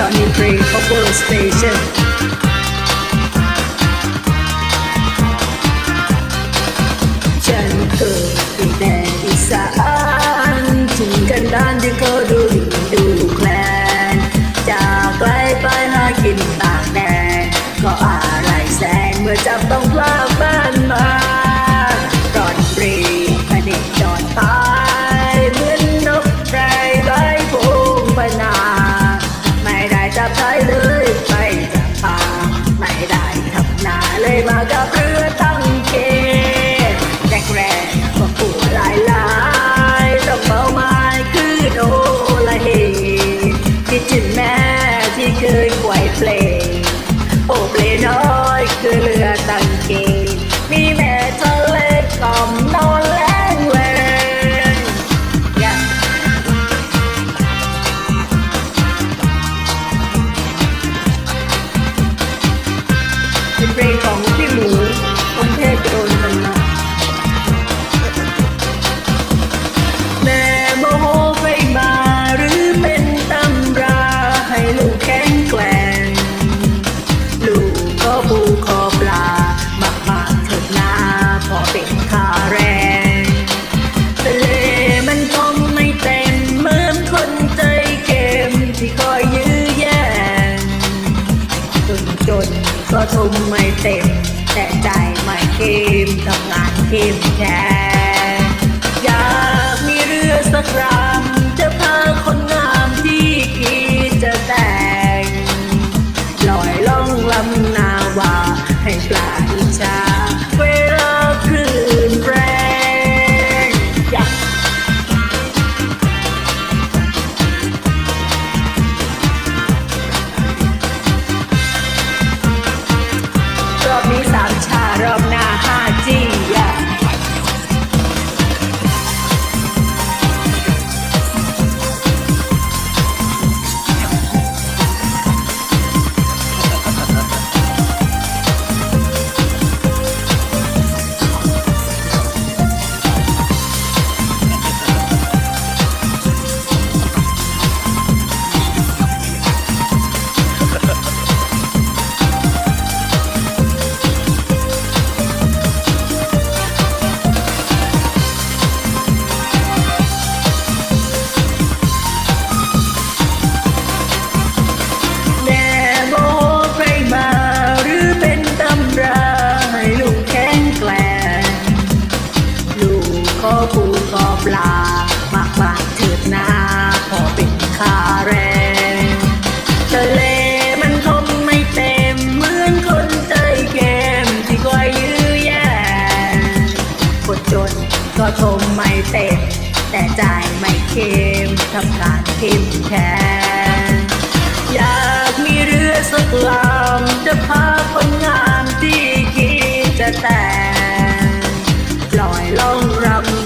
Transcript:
Johnny Craig Power Station เกิปีแดนอีสานถึงกันดานที่เขาดูดูแคลนจากไกลไปหากินต่างแดนก็อะไรแสงเมื่อจับต้องพลาด จนก็ทุ่มไม่เต็ม แต่ใจไม่เกมทำงานเข้มแค่อยากมีเรือสักลำ ก็ชมไม่เต็มแต่ใจไม่เค็มทำการเค็มแทนอยากมีเรือสักลำจะพาคนงามที่คิดจะแต่งลอยล่องรำ